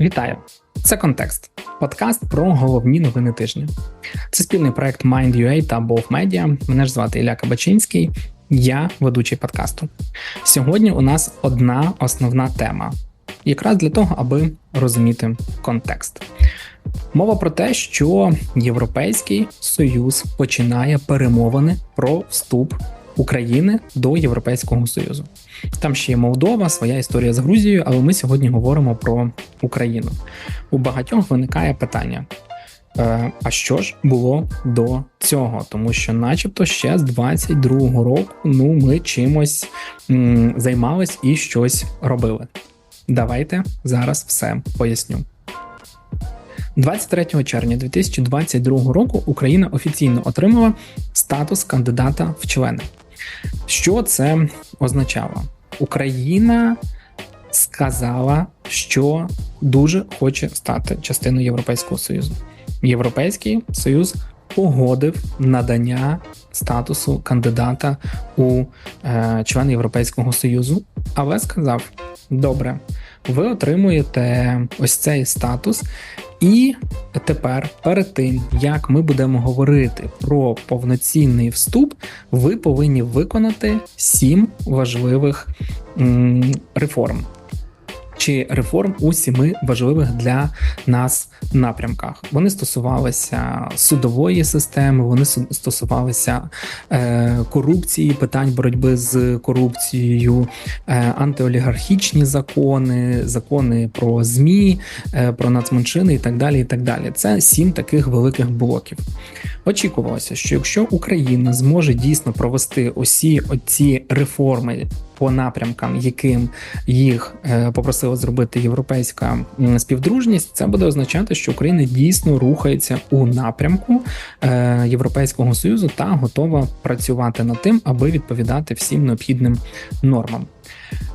Вітаю! Це контекст, подкаст про головні новини тижня. Це спільний проект Mind.ua та Bov Media. Мене ж звати Ілля Кабачинський, я ведучий подкасту. Сьогодні у нас одна основна тема, якраз для того, аби розуміти контекст. Мова про те, що Європейський Союз починає перемовини про вступ України до Європейського Союзу. Там ще є Молдова, своя історія з Грузією, але ми сьогодні говоримо про Україну. У багатьох виникає питання. Е, а що ж було до цього? Тому що, начебто, ще з 22-го року ну ми чимось м, займались і щось робили. Давайте зараз все поясню. 23 червня 2022 року Україна офіційно отримала статус кандидата в члени. Що це означало? Україна сказала, що дуже хоче стати частиною Європейського Союзу. Європейський Союз погодив надання статусу кандидата у е, члени Європейського Союзу, але сказав: добре, ви отримуєте ось цей статус, і тепер, перед тим як ми будемо говорити про повноцінний вступ, ви повинні виконати сім важливих реформ чи реформ у сіми важливих для нас напрямках. Вони стосувалися судової системи, вони стосувалися е, корупції, питань боротьби з корупцією, е, антиолігархічні закони, закони про змі, е, про нацменшини і так далі. І так далі. Це сім таких великих блоків. Очікувалося, що якщо Україна зможе дійсно провести усі оці реформи по напрямкам, яким їх е, попросила зробити європейська співдружність, це буде означати, що Україна дійсно рухається у напрямку е, Європейського союзу та готова працювати над тим, аби відповідати всім необхідним нормам.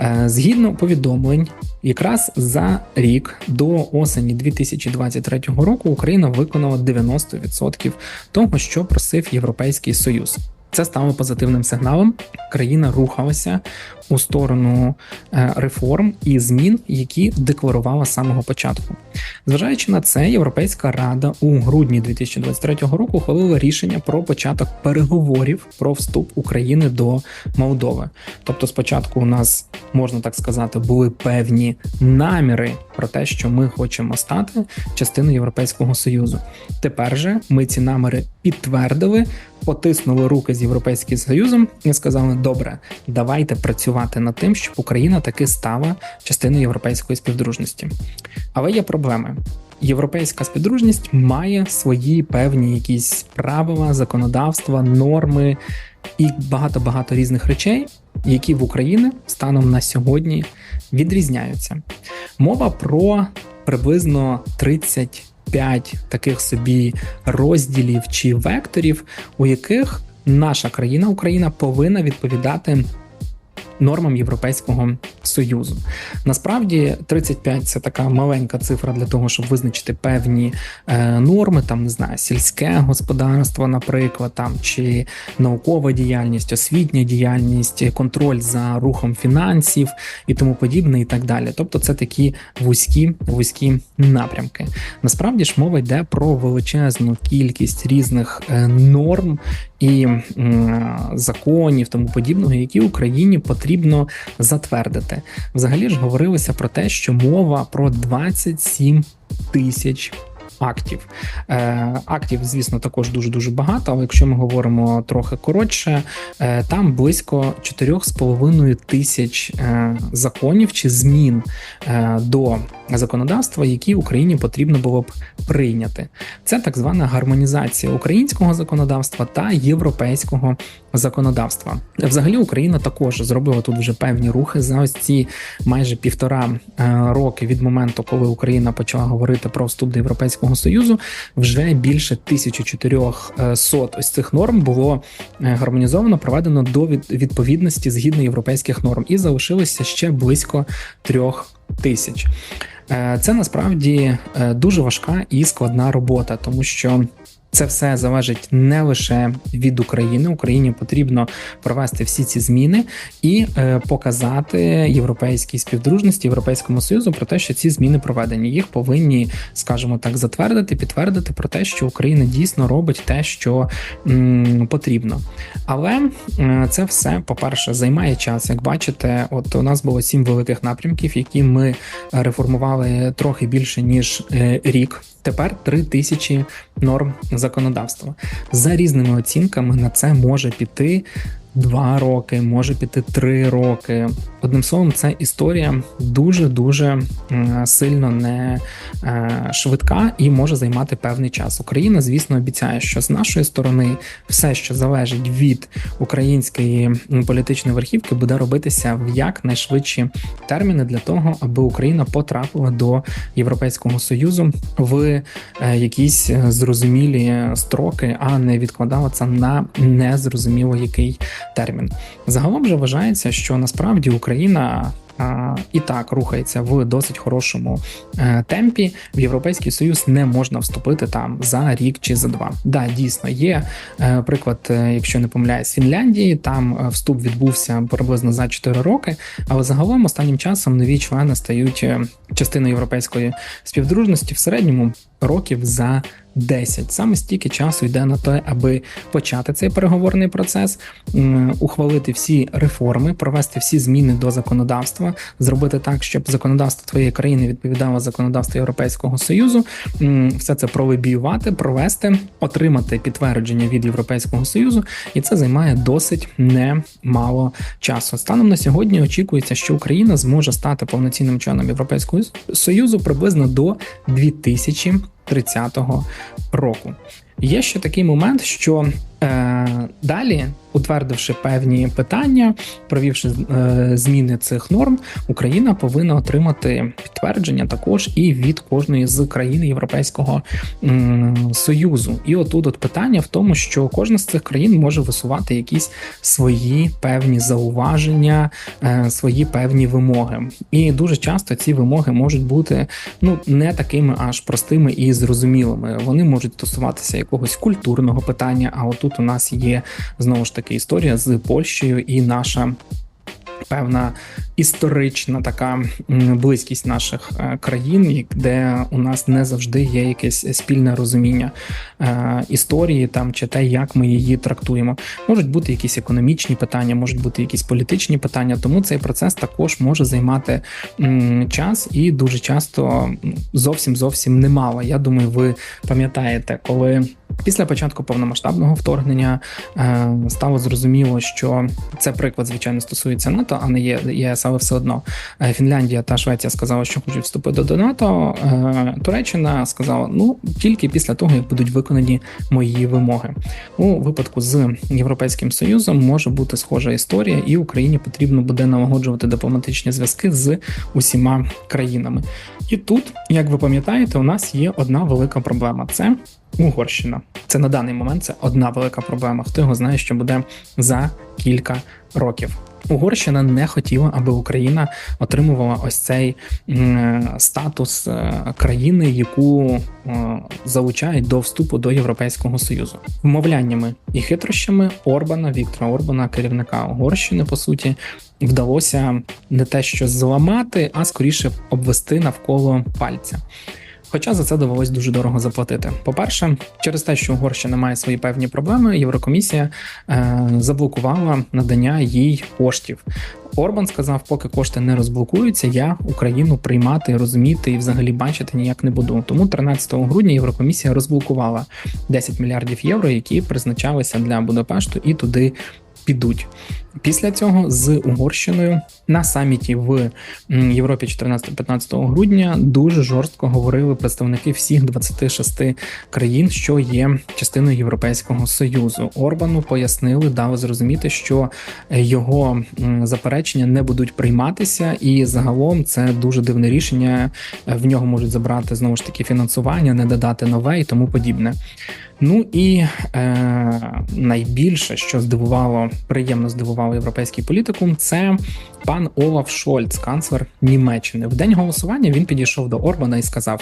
Е, згідно повідомлень, якраз за рік до осені 2023 року Україна виконала 90% того, що просив Європейський Союз. Це стало позитивним сигналом. Країна рухалася у сторону е, реформ і змін, які декларувала з самого початку. Зважаючи на це, Європейська рада у грудні 2023 року ухвалила рішення про початок переговорів про вступ України до Молдови. Тобто, спочатку у нас можна так сказати були певні наміри про те, що ми хочемо стати частиною Європейського союзу. Тепер же ми ці наміри підтвердили, потиснули руки з європейським союзом і сказали: добре, давайте працювати над тим, щоб Україна таки стала частиною європейської співдружності. Але є проблеми. Європейська співдружність має свої певні якісь правила, законодавства, норми і багато багато різних речей, які в Україні станом на сьогодні відрізняються. Мова про приблизно 35 таких собі розділів чи векторів, у яких наша країна Україна повинна відповідати нормам Європейського союзу. Насправді 35 – це така маленька цифра для того, щоб визначити певні е, норми, там не знаю, сільське господарство, наприклад, там чи наукова діяльність, освітня діяльність, контроль за рухом фінансів і тому подібне, і так далі. Тобто, це такі вузькі вузькі напрямки. Насправді ж мова йде про величезну кількість різних е, норм і законів, тому подібного, які Україні потрібно затвердити. Взагалі ж говорилося про те, що мова про 27 тисяч актів. Е, Актів, звісно, також дуже дуже багато. Але якщо ми говоримо трохи коротше, е, там близько 4,5 тисяч е, законів чи змін до законодавства, які Україні потрібно було б прийняти. Це так звана гармонізація українського законодавства та європейського законодавства. Взагалі, Україна також зробила тут вже певні рухи за ось ці майже півтора роки від моменту, коли Україна почала говорити про вступ до європейського союзу. Вже більше 1400 ось цих норм було е, гармонізовано, проведено до відповідності згідно європейських норм, і залишилося ще близько трьох тисяч. Е, це насправді дуже важка і складна робота, тому що Це все залежить не лише від України. Україні потрібно провести всі ці зміни і е, показати європейській співдружності європейському союзу про те, що ці зміни проведені. Їх повинні, скажімо так, затвердити, підтвердити про те, що Україна дійсно робить те, що м, потрібно. Але е, це все, по-перше, займає час. Як бачите, от у нас було сім великих напрямків, які ми реформували трохи більше ніж е, рік. Тепер три тисячі норм законодавства. За різними оцінками на це може піти два роки, може піти три роки. Одним словом, це історія дуже дуже сильно не е, швидка і може займати певний час. Україна, звісно, обіцяє, що з нашої сторони все, що залежить від української політичної верхівки, буде робитися в якнайшвидші терміни для того, аби Україна потрапила до Європейського союзу в е, якісь зрозумілі строки, а не відкладала це на незрозуміло який термін. Загалом же вважається, що насправді Україна. І так рухається в досить хорошому е, темпі. В Європейський Союз не можна вступити там за рік чи за два. Да, дійсно є е, приклад, е, якщо не помиляюсь, Фінляндії. Там вступ відбувся приблизно за 4 роки. Але загалом останнім часом нові члени стають частиною європейської співдружності в середньому років за 10. Саме стільки часу йде на те, аби почати цей переговорний процес, ухвалити всі реформи, провести всі зміни до законодавства, зробити так, щоб законодавство твоєї країни відповідало законодавству Європейського союзу, все це пролобіювати, провести, отримати підтвердження від Європейського союзу, і це займає досить немало часу. Станом на сьогодні очікується, що Україна зможе стати повноцінним членом Європейського союзу приблизно до 2000 30-го року. Є ще такий момент, що е, далі, утвердивши певні питання, провівши е, зміни цих норм, Україна повинна отримати підтвердження також і від кожної з країн Європейського союзу. І отут от питання в тому, що кожна з цих країн може висувати якісь свої певні зауваження, е, свої певні вимоги. І дуже часто ці вимоги можуть бути ну не такими аж простими і зрозумілими. Вони можуть стосуватися якогось культурного питання. А отут у нас є знову ж таки історія з Польщею і наша. Певна історична така близькість наших е, країн, де у нас не завжди є якесь спільне розуміння е, історії там чи те, як ми її трактуємо. Можуть бути якісь економічні питання, можуть бути якісь політичні питання, тому цей процес також може займати час і дуже часто зовсім зовсім немало. Я думаю, ви пам'ятаєте, коли. Після початку повномасштабного вторгнення е, стало зрозуміло, що це приклад, звичайно, стосується НАТО, а не ЄС, але все одно е, Фінляндія та Швеція сказали, що хочуть вступити до НАТО. Е, Туреччина сказала: ну тільки після того, як будуть виконані мої вимоги. У випадку з Європейським Союзом може бути схожа історія, і Україні потрібно буде налагоджувати дипломатичні зв'язки з усіма країнами. І тут, як ви пам'ятаєте, у нас є одна велика проблема: це Угорщина. Це на даний момент це одна велика проблема. Хто його знає, що буде за кілька років. Угорщина не хотіла, аби Україна отримувала ось цей статус е, країни, яку е, залучають до вступу до Європейського союзу, вмовляннями і хитрощами Орбана Віктора Орбана, керівника Угорщини, по суті, вдалося не те, що зламати, а скоріше обвести навколо пальця. Хоча за це довелось дуже дорого заплатити. По-перше, через те, що Угорщина має свої певні проблеми, Єврокомісія е, заблокувала надання їй коштів. Орбан сказав, поки кошти не розблокуються, я Україну приймати, розуміти і взагалі бачити ніяк не буду. Тому 13 грудня Єврокомісія розблокувала 10 мільярдів євро, які призначалися для Будапешту і туди підуть. Після цього з Угорщиною на саміті в Європі 14-15 грудня дуже жорстко говорили представники всіх 26 країн, що є частиною Європейського союзу. Орбану пояснили, дали зрозуміти, що його заперечення не будуть прийматися, і загалом це дуже дивне рішення. В нього можуть забрати знову ж таки фінансування, не додати нове і тому подібне. Ну і е, найбільше, що здивувало, приємно здивувало сформував європейський політикум, це пан Олаф Шольц, канцлер Німеччини. В день голосування він підійшов до Орбана і сказав: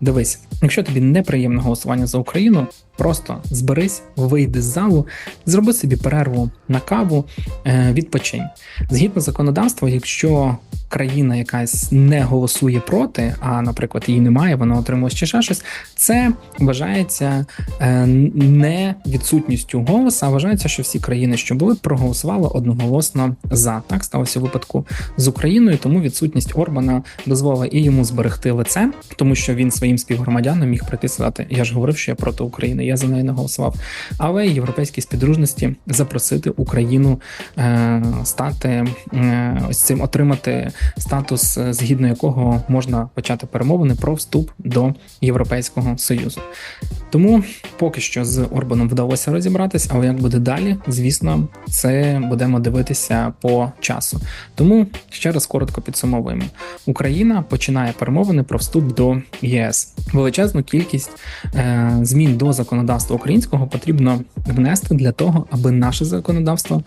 Дивись, якщо тобі неприємне голосування за Україну, просто зберись, вийди з залу, зроби собі перерву на каву, е, відпочинь. Згідно законодавства, якщо країна якась не голосує проти, а, наприклад, її немає, вона отримує ще ще щось. Це вважається е, не відсутністю голосу, а вважається, що всі країни, що були, проголосували одноголосно за. Так сталося випадку з Україною, тому відсутність Орбана дозволила і йому зберегти лице, тому що він своїм співгромадянам міг прийти сказати: Я ж говорив, що я проти України, я за неї не голосував. Але європейські співдружності запросити Україну е, стати е, ось цим отримати статус, е, згідно якого можна почати перемовини про вступ до Європейського союзу. Тому поки що з Орбаном вдалося розібратись, але як буде далі, звісно, це будемо дивитися по часу. Тому ще раз коротко підсумовуємо: Україна починає перемовини про вступ до ЄС. Величезну кількість е, змін до законодавства українського потрібно внести для того, аби наше законодавство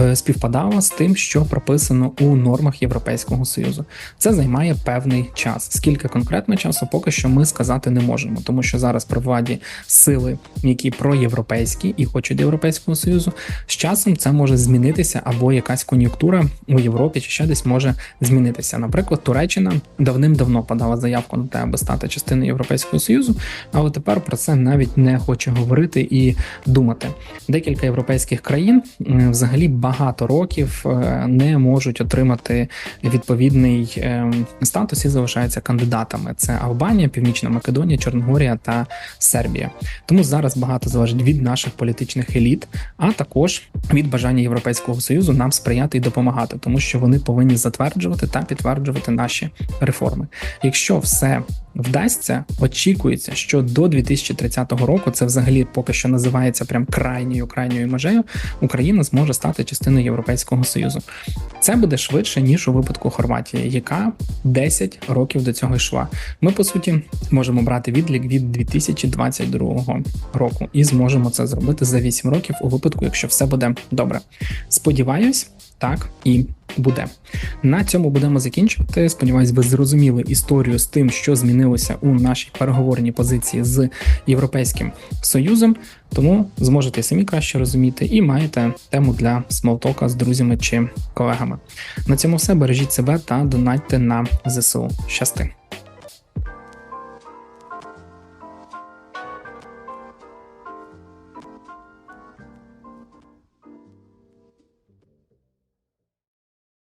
е, співпадало з тим, що прописано у нормах Європейського союзу. Це займає певний час. Скільки конкретно часу, поки що ми сказати не можемо, тому що зараз при владі сили, які проєвропейські і хочуть європейського союзу. З часом це може змінитися, або якась кон'юнктура у Європі чи ще десь може змінитися. Наприклад, Туреччина давним-давно подала заявку на те, аби стати частиною Європейського союзу, але тепер про це навіть не хоче говорити і думати. Декілька європейських країн взагалі багато років е, не можуть отримати відповідний ем, статус і залишаються кандидатами. Це Албанія, Північна Македонія, Чорногорія та Сербія. Тому зараз багато залежить від наших політичних еліт, а також від бажання Європейського союзу нам сприяти і допомагати, тому що вони повинні затверджувати та підтверджувати наші реформи. Якщо все вдасться, очікується, що до 2030 року це взагалі поки що називається прям крайньою крайньою межею. Україна зможе стати частиною Європейського союзу. Це буде швидше ніж у випадку Хорватії, яка 10 років до цього йшла. Ми по суті можемо брати відлік від 2022 року і зможемо це зробити за 8 років у випадку, якщо все буде добре. Сподіваюсь, так і буде. На цьому будемо закінчувати. Сподіваюсь, ви зрозуміли історію з тим, що змінилося у нашій переговорній позиції з Європейським Союзом. Тому зможете самі краще розуміти і маєте тему для смолтока з друзями чи колегами. На цьому все бережіть себе та донатьте на ЗСУ. Щасти!